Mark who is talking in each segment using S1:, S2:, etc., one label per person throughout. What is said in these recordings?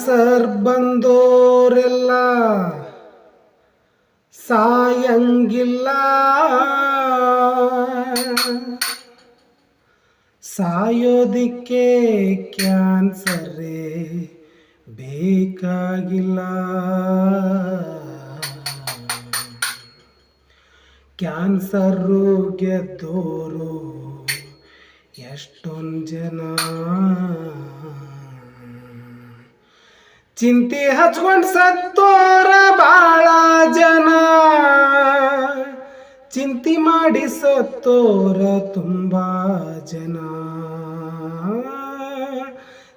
S1: Cancer ಬಂದೋರೆಲ್ಲ ಸಾಯಂಗಿಲ್ಲ. ಸಾಯೋದಿಕ್ಕೆ ಕ್ಯಾನ್ಸರೇ ಬೇಕಾಗಿಲ್ಲ. ಕ್ಯಾನ್ಸರು ಗೆದ್ದೋರು ಎಷ್ಟೊಂದು ಜನ. ಚಿಂತೆ ಹಚ್ಕೊಂಡ್ ಸತ್ತೋರ ಬಾಳ ಜನ. ಚಿಂತಿ ಮಾಡಿ ಸತ್ತೋರ ತುಂಬಾ ಜನ.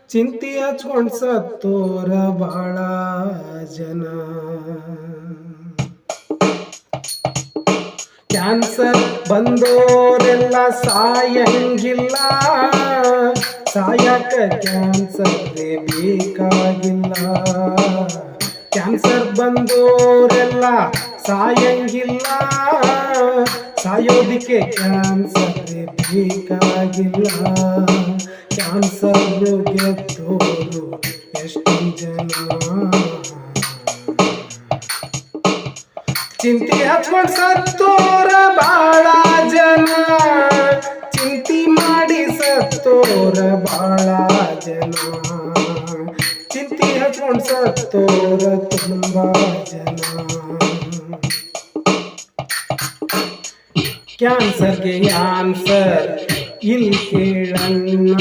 S1: ಚಿಂತೆ ಹಚ್ಕೊಂಡ್ ಸತ್ತೋರ ಬಾಳ ಜನ. ಕ್ಯಾನ್ಸರ್ ಬಂದೋರೆಲ್ಲ ಸಾಯಂಗಿಲ್ಲ ಸಾಯಕ ಕ್ಯಾನ್ಸರ್ ಬೇಕಾಗಿಲ್ಲ. ಕ್ಯಾನ್ಸರ್ ಬಂದೋರೆಲ್ಲ ಸಾಯಂಗಿಲ್ಲ. ಸಾಯೋದಿಕ್ಕೆ ಕ್ಯಾನ್ಸರ್ ಬೇಕಾಗಿಲ್ಲ. ಕ್ಯಾನ್ಸರ್ ಗೆದ್ದೋರು ಎಷ್ಟು ಜನ. ಚಿಂತೆ ಹಚ್ಕೊಂಡು ಸತ್ತೋರ ಬಾಳ ಸತ್ತೋರ ಭಾಳ ಜನ. ಚಿಂತಿ ಹಚ್ಕೊಂಡು ಸತ್ತೋರ ತುಂಬಾ ಜನ. ಕ್ಯಾನ್ಸರ್ಗೆ ಆನ್ಸರ್ ಇಲ್ಲಿ ಕೇಳಣ್ಣ.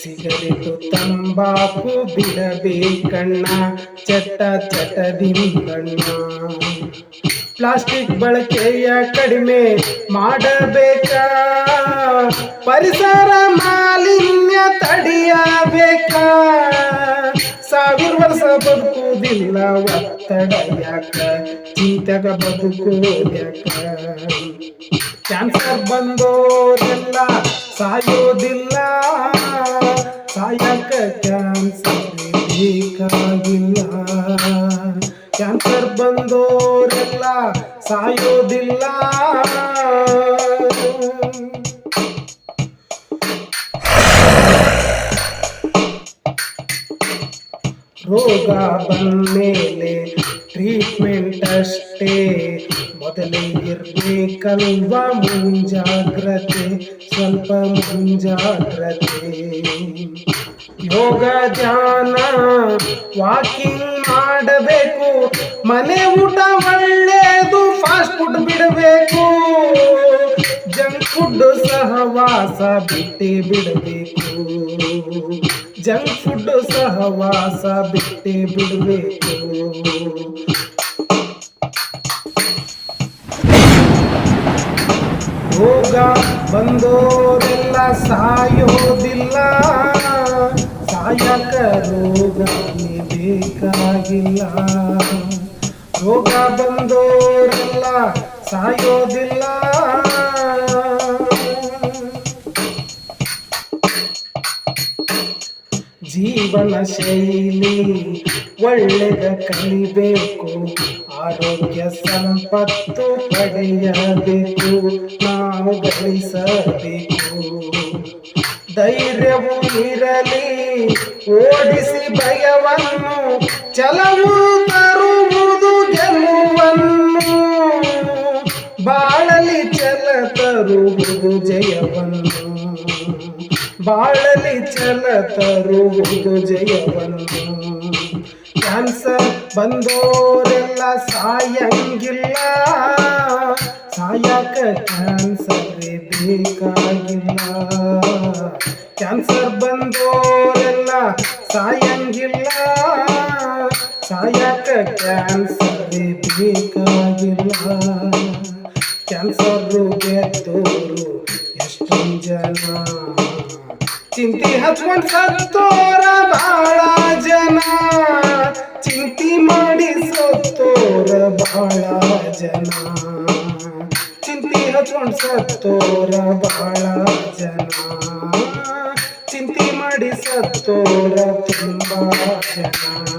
S1: ಸಿಗರೇಟು ತಂಬಾಕು ಬಿಡಬೇಕಣ್ಣ. ಚಟ ಚಟದಿಂದಣ್ಣ ಪ್ಲಾಸ್ಟಿಕ್ ಬಳಕೆಯ ಕಡಿಮೆ ಮಾಡಬೇಕ. ಪರಿಸರ ಮಾಲಿನ್ಯ ತಡೆಯಬೇಕ? ಸಾವಿರ ವರ್ಷ ಬದುಕುವುದಿಲ್ಲ, ಒತ್ತಡ ಯಾಕ? ಚಿಂತೆಗ ಬದುಕುವುದ್ಯಾಕ ಕ್ಯಾನ್ಸರ್ ಬಂದೋರೆಲ್ಲ ಸಾಯೋದಿಲ್ಲ, ಸಾಯಕ ಕ್ಯಾನ್ಸರ್ ಬೇಕಾಗಿಲ್ಲ. ಕ್ಯಾನ್ಸರ್ ಬಂದೋರೆಲ್ಲ ಸಾಯೋದಿಲ್ಲ. ರೋಗ ಬಂದ್ಮೇಲೆ ಟ್ರೀಟ್ಮೆಂಟ್ ಅಷ್ಟೇ. ಮೊದಲೇ ಇರ್ಬೇಕಲ್ವಾ ಮುಂಜಾಗ್ರತೆ, ಸ್ವಲ್ಪ ಮುಂಜಾಗ್ರತೆ. ಯೋಗ ಧ್ಯಾನ, ವಾಕಿಂಗ್ ಮಾಡಬೇಕು. ಮನೆ ಊಟ ಒಳ್ಳೆಯದು ಫಾಸ್ಟ್ ಫುಡ್ ಬಿಡಬೇಕು. ಜಂಕ್ ಫುಡ್ ಸಹವಾಸ ಬಿಟ್ಟಿ ಬಿಡಬೇಕು. ಜಂಕ್ ಫುಡ್ ಸಹವಾಸ ಬಿಟ್ಟೆ ಬಿಡಬೇಕು ಹೋಗ ಬಂದೋರೆಲ್ಲ ಸಾಯೋದಿಲ್ಲ ಸಾಯಕ ರೋಗ ಬೇಕಾಗಿಲ್ಲ. ರೋಗ ಬಂದೋರೆಲ್ಲ ಸಾಯೋದಿಲ್ಲ ಜೀವನ ಶೈಲಿ ಒಳ್ಳೆದ ಕಲಿಬೇಕು, ಆರೋಗ್ಯ ಸಂಪತ್ತು ಪಡೆಯಬೇಕು, ನಾವು ಗಳಿಸಬೇಕು. ಧೈರ್ಯವು ಇರಲಿ, ಓಡಿಸಿ ಭಯವನ್ನು ಚಲವು ತರುವುದು ಗೆಲುವನ್ನು. ಬಾಳಲಿ ಚಲ ತರುವುದು ಜಯವನ್ನು. ಬಾಳಲಿ ಚಲ ತರುವುದು ಜಯವನ್ನು. ಕ್ಯಾನ್ಸರ್ ಬಂದೋರೆಲ್ಲ ಸಾಯಂಗಿಲ್ಲ. ಸಾಯಕ ಕ್ಯಾನ್ಸರ್ ಬೇಕಾಗಿಲ್ಲ. ಕ್ಯಾನ್ಸರ್ ಬಂದೋರೆಲ್ಲ ಸಾಯಂಗಿಲ್ಲ. ಸಾಯಕ ಕ್ಯಾನ್ಸರ್ ಬೇಕಾಗಿಲ್ಲ. ಕ್ಯಾನ್ಸರ್ ಗೆದ್ದೋರು ಎಷ್ಟು ಜನ. ಚಿಂತಿ ಹಚ್ಕೊಂಡ್ ಸತ್ತೋರ ಬಾಳ ಜನ. ಚಿಂತಿ ಮಾಡಿ ಸತ್ತೋರ ಬಾಳ ಜನ. ಚಿಂತಿ ಹಚ್ಕೊಂಡ್ ಸತ್ತೋರ ಬಾಳ ಜನ. ಚಿಂತಿ ಮಾಡಿ ಸತ್ತೋರ ತುಂಬಾ ಜನ.